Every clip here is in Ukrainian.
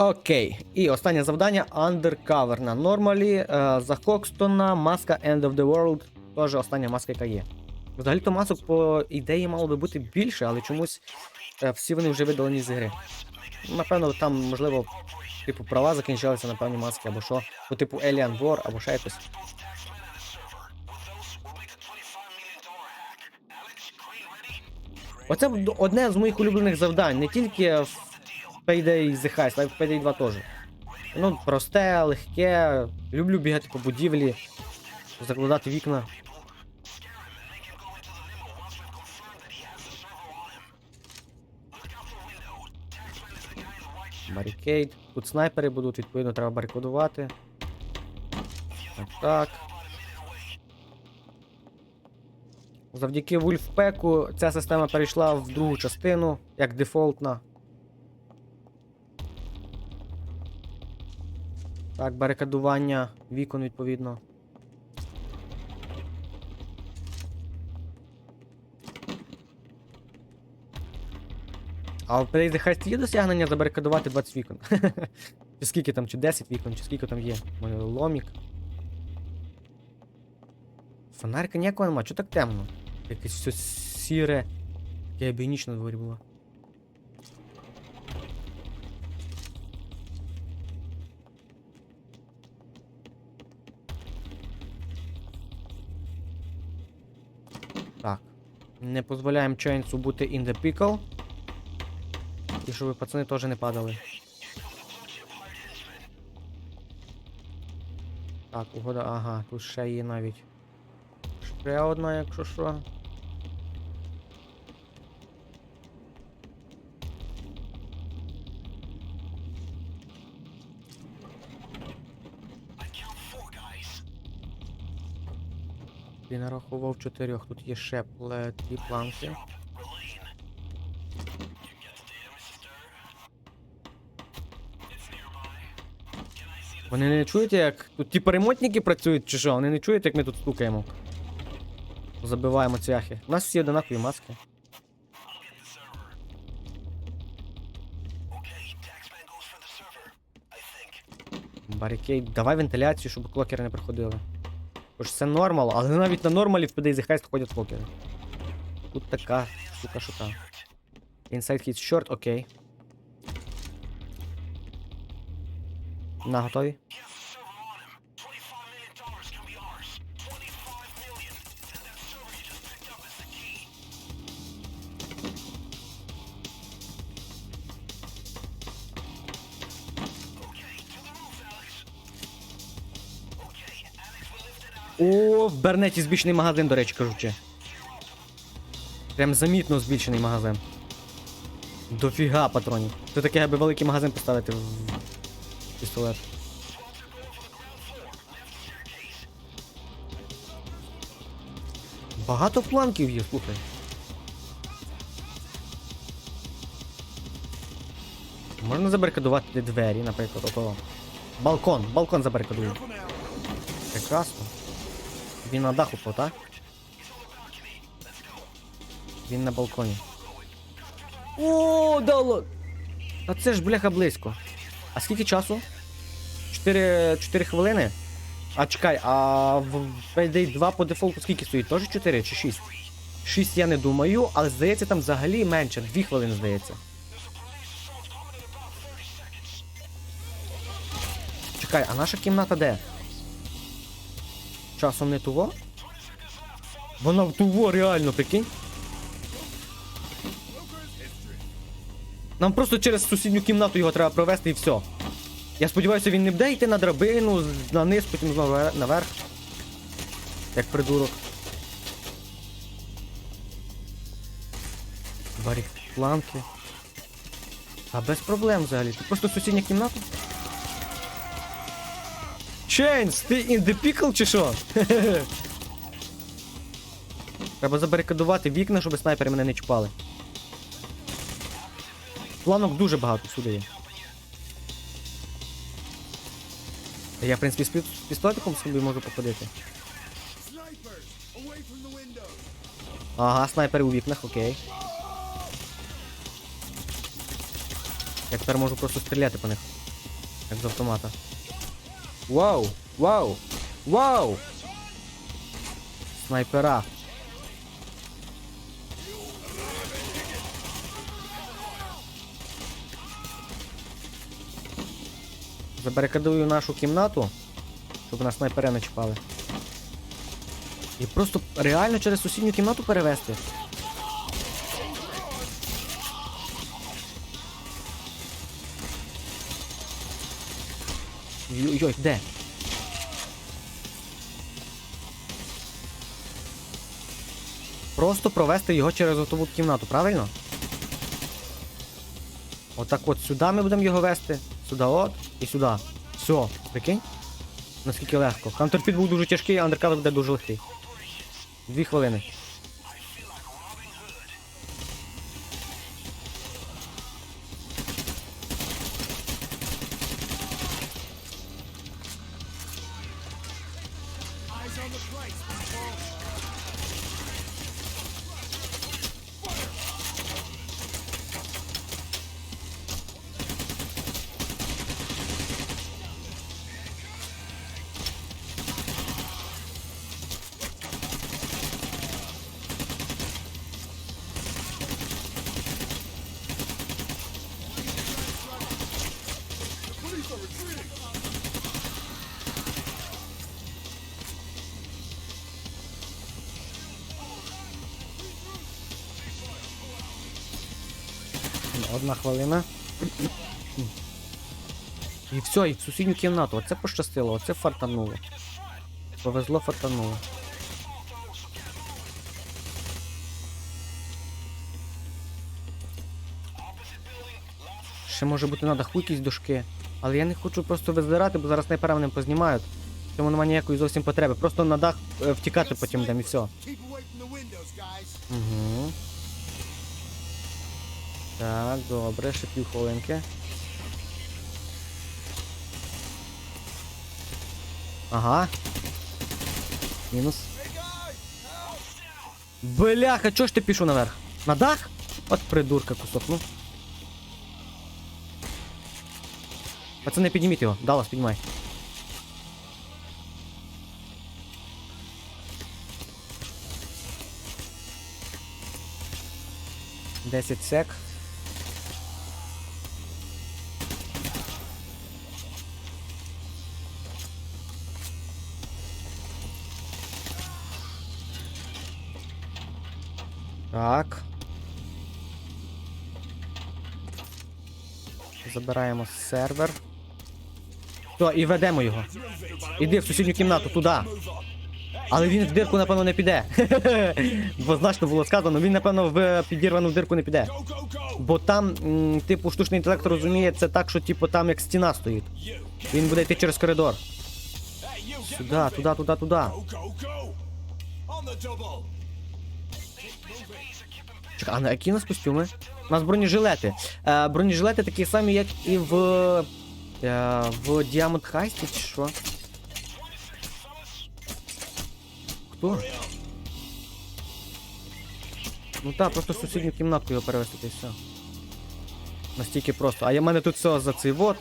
Окей. І останнє завдання Undercover на нормалі. Е, за Хокстона, маска End of the World. Теж остання маска, яка є. Взагалі-то масок, по ідеї, мало би бути більше, але чомусь е, всі вони вже видалені з гри. Напевно, там, можливо, типу, права закінчилися на певні маски, або що. По типу Alien War, або ще якось. Оце одне з моїх улюблених завдань, не тільки в Payday The Heist, в Payday 2 теж. Ну, просте, легке. Люблю бігати по будівлі, закладати вікна. Баррикейд. Тут снайпери будуть, відповідно, треба барикадувати. Так, так. Завдяки Вульфпеку ця система перейшла в другу частину, як дефолтна. Так, барикадування вікон відповідно. А в Play the Heist є досягнення забарикадувати 20 вікон. чи скільки там, чи 10 вікон, чи скільки там є. Моє ломік. Фонарика ніякого нема, чого так темно? Якесь все сіре. Я б на дворі була. Не дозволяємо Чейнсу бути in the pickle. І щоб пацани теж не падали. Так, угода, ага, тут ще є навіть. Ще одна, якщо що. Ти нарахував чотирьох, тут є ще ті планки. Вони не чують, як. Тут ті перемотники працюють чи що? Вони не чують, як ми тут стукаємо. Забиваємо цвяхи. У нас всі одинакові маски. Барикейд. Давай вентиляцію, щоб клокери не приходили. Тож це нормал, але навіть на нормалі в PDZ Heist ходять фокери. Тут така штука шука. Inside hits short, окей. На, готові? О, в Бернеті збільшений магазин, до речі, кажучи. Прям замітно збільшений магазин. Дофіга патронів. Це таке, аби великий магазин поставити в пістолет. Багато планків є, слухай. Можна забарикадувати двері, наприклад, ото. Балкон, балкон забарикадую. Прекрасно. Він на даху по, так? Він на балконі. О, дало! А це ж бляха близько. А скільки часу? 4, 4 хвилини? А чекай, а в Payday 2 по дефолту скільки стоїть? Теж 4 чи 6? 6 я не думаю, але здається там взагалі менше, 2 хвилини здається. Чекай, а наша кімната де? Часом не туво? Вона в туво, реально, прикинь. Нам просто через сусідню кімнату його треба провести і все. Я сподіваюся, він не буде йти на драбину, на низ, потім знову наверх. Як придурок. Барік планки. А без проблем взагалі. Ти просто сусідня кімната? Чейнс, ти in the pickle чи що? Треба забарикадувати вікна, щоб снайпери мене не чіпали. Планок дуже багато сюди є. Я, в принципі, з пі- з пістолетиком собі можу походити. Ага, снайпери у вікнах, окей. Я тепер можу просто стріляти по них. Як з автомата. Вау! Вау! Вау! Снайпера. Забарикадую нашу кімнату, щоб нас снайпери не чіпали. І просто реально через сусідню кімнату перевести. Йой, де? Просто провести його через отову кімнату, правильно? Отак от сюди ми будемо його вести, сюди от і сюди. Все, прикинь? Наскільки легко. Контрпід був дуже тяжкий, а андеркавер буде дуже легкий. Дві хвилини. Одна хвилина. І все, і в сусідню кімнату. Оце пощастило, оце фартануло. Повезло, фартануло. Ще може бути даху якісь дошки. Але я не хочу просто визирати, бо зараз снайпера мене познімають. В цьому немає ніякої зовсім потреби. Просто на дах е, втікати потім йдемо і все. Угу. Так, добре, ще пів хвилинки. Ага. Мінус. Бляха, чого ж ти пішов наверх? На дах? От придурка кусок, ну. Пацани, підніміть його. Далlas, піднімай. Десять сек. Так. Забираємо сервер. То, і ведемо його. Іди в сусідню кімнату, туди. Але він в дирку, напевно, не піде. Бо значно було сказано, він, напевно, в підірвану дирку не піде. Бо там, типу, штучний інтелект розуміє це так, що типу там як стіна стоїть. Він буде йти через коридор. Сюди, туди, туди, туди. Чекай, а на які у нас костюми? У нас бронежилети. Е, бронежилети такі самі, як і в. Е, в Diamond Heist, чи що? Хто? Ну так, просто сусідню кімнатку його перевести й все. Настільки просто. А я мене тут все за цей вот.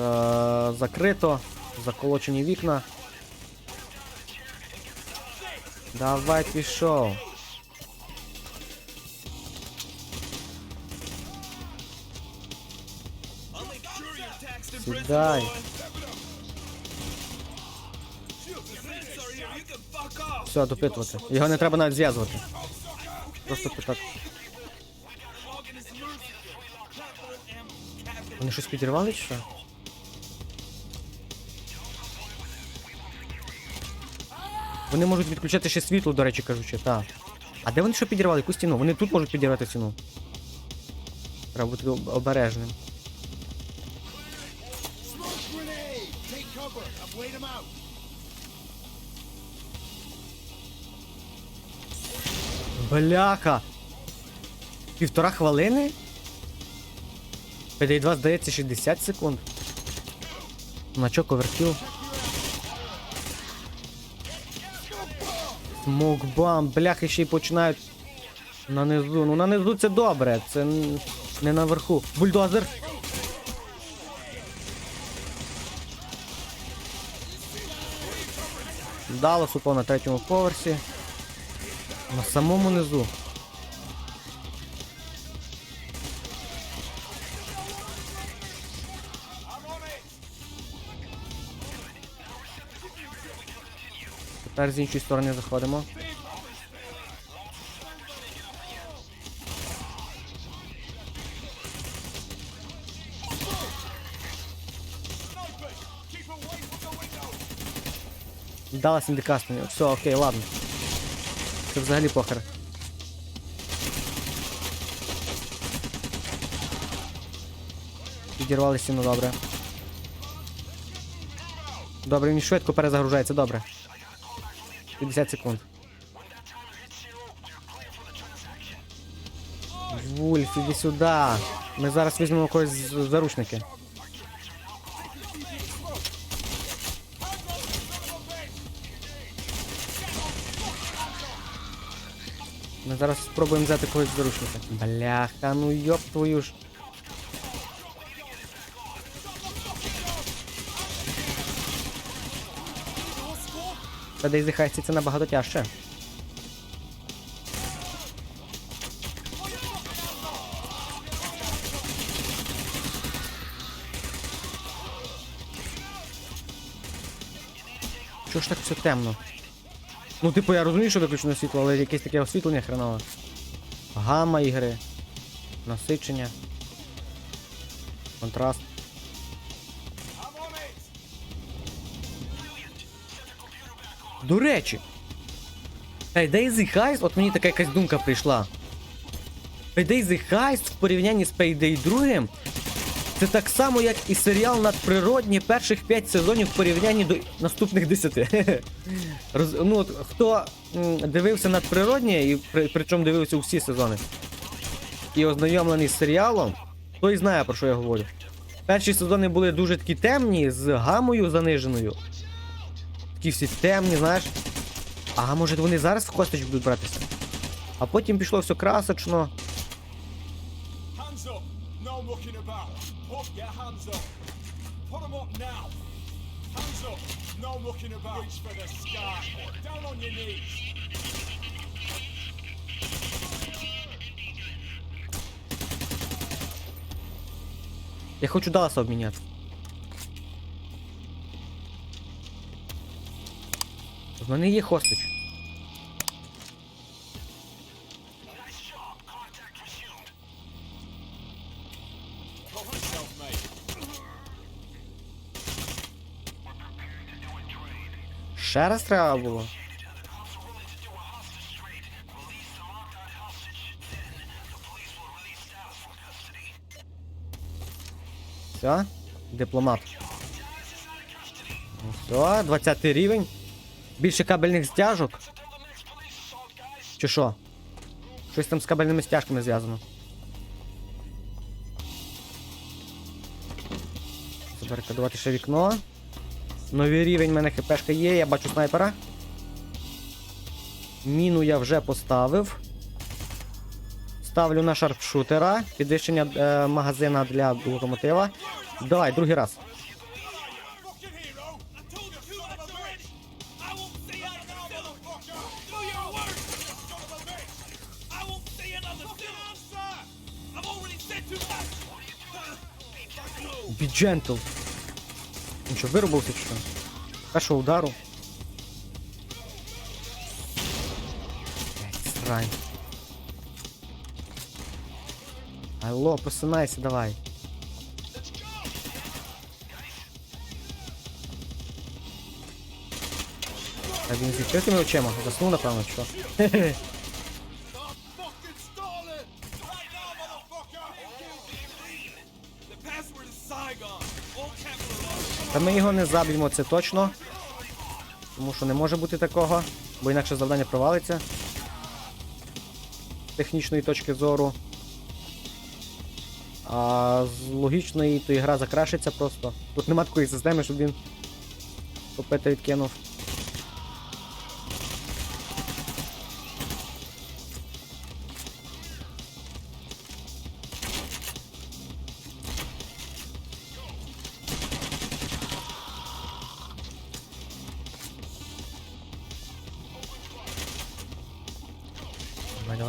Е, закрито. Заколочені вікна. Давай пішов. Сідай. Все, допитувати. Його не треба навіть зв'язувати. Просто так. Вони щось підірвали чи що? Вони можуть відключати ще світло, до речі, кажучи, так. А де вони що підірвали? Яку стіну? Вони тут можуть підірвати стіну. Треба бути об- обережним. Laid him out! Бляха! Півтора хвилини? PD2 здається 60 секунд. На чо ковертів? Смокбам, бляха ще й починають на низу. Ну на низу це добре, це не наверху. Бульдозер. Даллас упав на третьому поверсі. На самому низу. Тепер з іншої сторони заходимо. Далlas індикаст мені. Все, окей, ладно. Це взагалі похер. Підірвали стіну, добре. Добре, він швидко перезагружається, добре. 50 секунд. Вульф, іди сюди. Ми зараз візьмемо когось з заручники. Зараз спробуємо взяти когось з заручника. Бляха, ну йоп твою ж. Та десь зіхайся, це набагато тяжче. Чого ж так все темно? Ну, типу, я розумію, що виключено світло, але якесь таке освітлення хренове. Гама ігри. Насичення. Контраст. До речі. Payday the Heist, от мені така якась думка прийшла. Payday the Heist в порівнянні з Payday 2 це так само, як і серіал надприродні перших 5 сезонів в порівнянні до наступних 10. Роз, ну, от, хто дивився надприродні, і при, причому дивився усі сезони, і ознайомлений з серіалом, той знає, про що я говорю. Перші сезони були дуже такі темні, з гамою заниженою. Такі всі темні, знаєш. А може вони зараз в косточку будуть братися? А потім пішло все красочно. Hands up. No mucking about. Put your hands up. Put them up now. Hands up. No mucking about. Reach for the sky. Down on your knees. Я хочу Далласа обміняти. В мене є хостич. Ще раз треба було. Все, дипломат. Ну Все, 20 рівень. Більше кабельних стяжок. Чи що? Щось там з кабельними стяжками зв'язано. Забарикадувати ще вікно. Новий рівень в мене хпшка є, я бачу снайпера. Міну я вже поставив. Ставлю на шарпшутера. Підвищення е, магазина для локомотива. Давай, другий раз. Be gentle. Він що, вирубився чи що? Першого удару. Блядь, Срань. Алло, посинайся давай. А він з відкритими очима. Заснув, напевно, чи що? ми його не заб'ємо, це точно. Тому що не може бути такого, бо інакше завдання провалиться. З технічної точки зору. А з логічної то гра закрашиться просто. Тут нема такої системи, щоб він попити відкинув.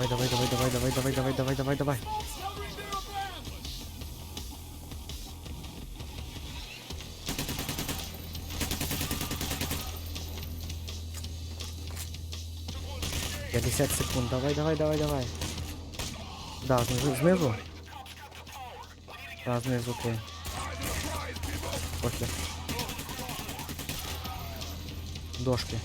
Давай, давай, давай, давай, давай, давай, давай, давай, давай, давай. П'ятдесят секунд, давай, давай, давай, давай. Да, знизу. Да, знизу, окей. Похер. Дошки.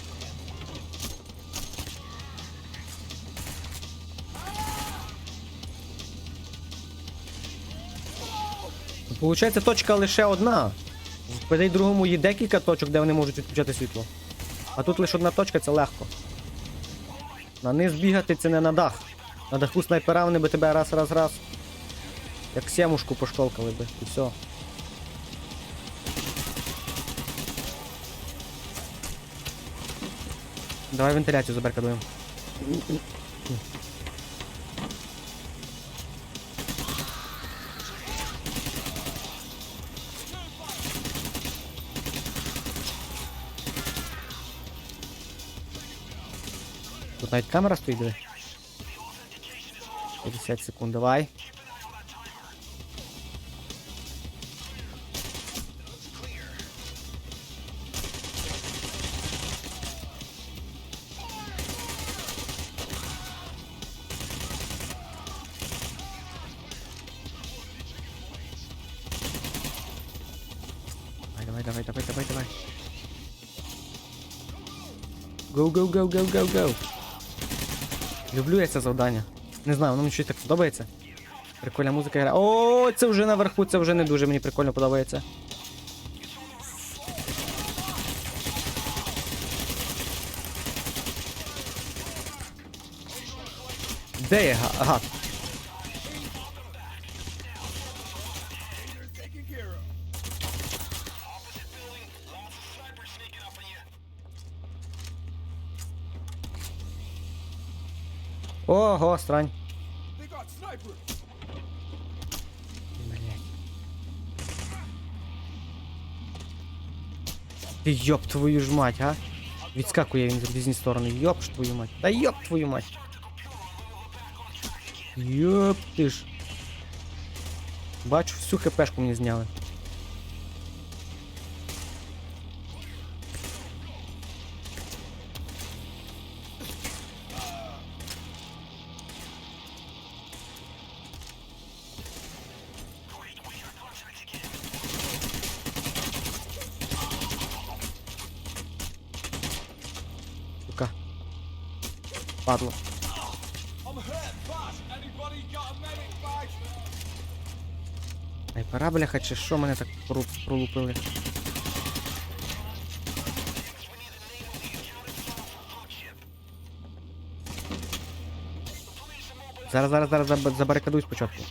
Получається, точка лише одна. В ПД другому є декілька точок, де вони можуть відключати світло. А тут лише одна точка, це легко. На низ бігати це не на дах. На даху снайпера вони би тебе раз, раз, раз. Як сімушку поштолкали би, і все. Давай вентиляцію забаркадуємо. Тут навіть камера стоїть, диви. 50 секунд, давай. Давай, давай, давай, давай, давай. Go, go, go, go, go, go. Люблю я це завдання. Не знаю, воно мені щось так подобається. Прикольна музика грає. О, це вже наверху, це вже не дуже мені прикольно подобається. Де є га- гад? Ого, got Ти йоп твою ж мать, а? Відскакує він в різні сторони. Йоп ж твою мать. Та йоп твою мать. Йоп ти ж. Бачу, всю хпшку мені зняли. Bag? Ай, бляха, чи що мене так пролупили? Зараз, зараз, зараз забарикадуй спочатку.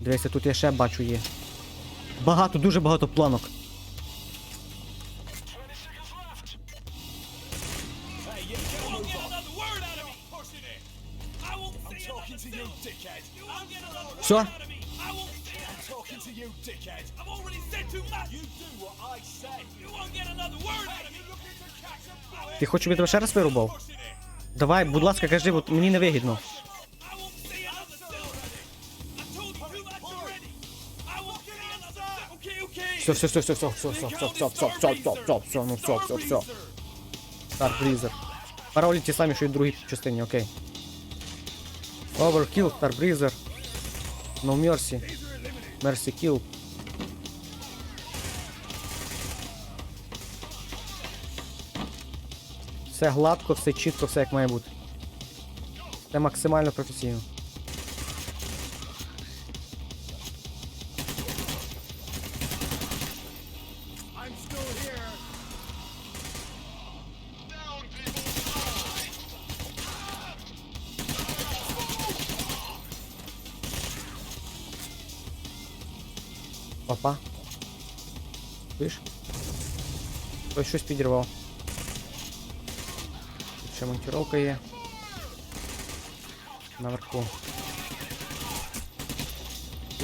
Дивися, тут я ще бачу є. Багато, дуже багато планок. Bullet? Ти хочеш, щоб я тебе ще раз вирубав? Давай, будь ласка, кажи, бо мені не вигідно. I won't say another syllable. I told you too much already. I won't say another syllable. Okay, okay. Все, все, все, все, все, все, все, все, все, все, все, все, все, все, ну все, все, все. Старт Брізер. Паролі ті самі, що і в другій частині, окей. Overkill, Breezer. No Mercy. Mercy Kill. Все гладко, все чітко, все як має бути. Це максимально професійно. Опа. Чуєш? Хтось щось підірвав. Тут ще монтировка є. Наверху.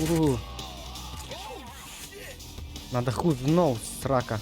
Угу. На даху знов срака.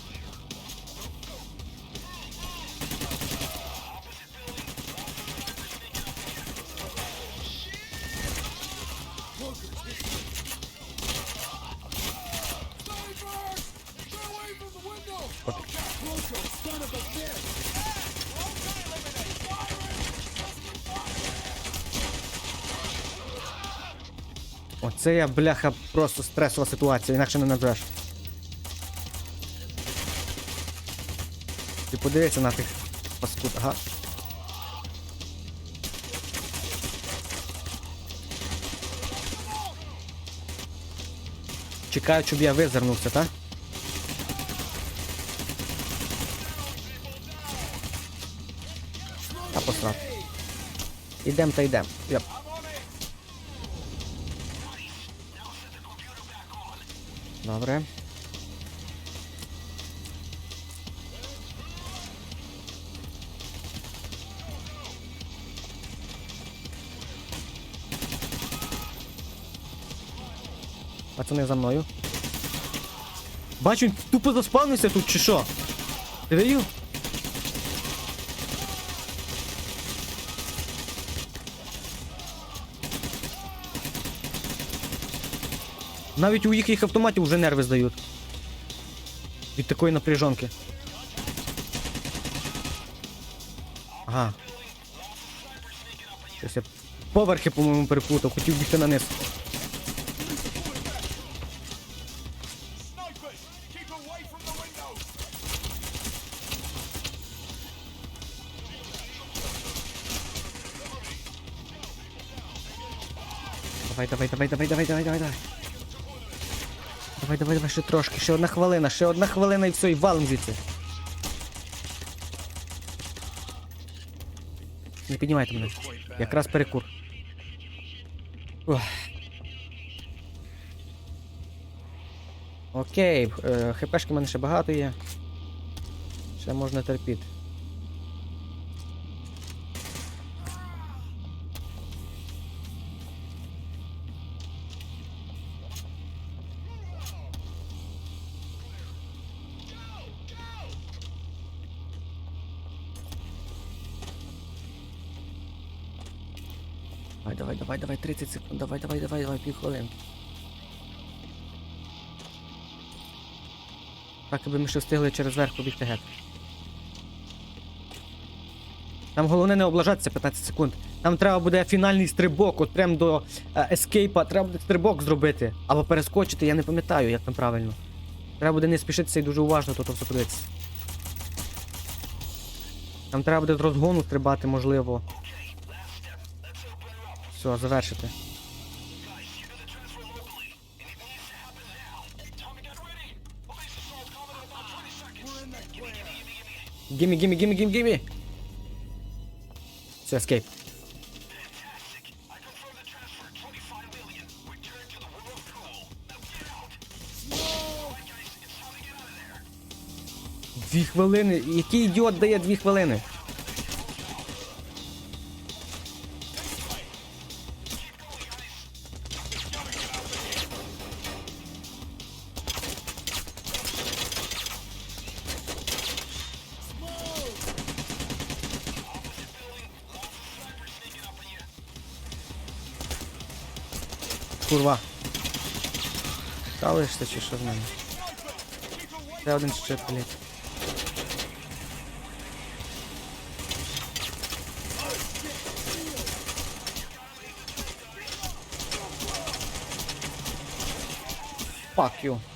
Оце я, бляха, просто стресова ситуація, інакше не назвеш. Ти подивися на тих паскуд, ага. Чекають, щоб я визирнувся, так? Та посрати. Ідем та йдем. Йоп. Пацани за мною. Бачу, він тупо заспавнився тут чи що? Ти даю? Навіть у їхніх автоматів вже нерви здають. Від такої напряжонки. Ага. Щось я поверхи, по-моєму, переплутав, хотів бігти на низ. Давай, давай, давай, давай, давай, давай, давай, давай. Давай, давай, давай, ще трошки, ще одна хвилина, ще одна хвилина і все, і валим звідси. Не піднімайте мене. Якраз перекур. Ух. Окей, е, хпшки в мене ще багато є. Ще можна терпіти. 30 секунд, давай, давай, давай, давай, півхвилинки. Так, аби ми ще встигли через верх побігти геть. Там головне не облажатися 15 секунд. Там треба буде фінальний стрибок, от прям до е, ескейпа, треба буде стрибок зробити. Або перескочити, я не пам'ятаю, як там правильно. Треба буде не спішитися і дуже уважно тут все подивитися. Там треба буде з розгону стрибати, можливо. Все, завершити. Гімі, гімі, гімі, гімі, гімі. Все, ескейп. Дві хвилини. Який ідіот дає дві хвилини? Калишся чи що з мене? Це один щит, блядь. Fuck you.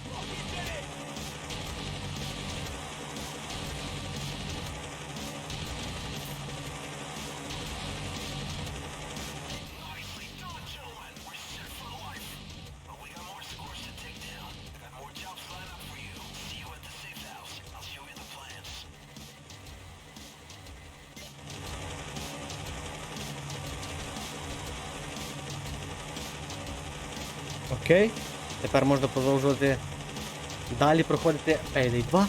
Окей. Тепер можна продовжувати далі проходити Payday 2.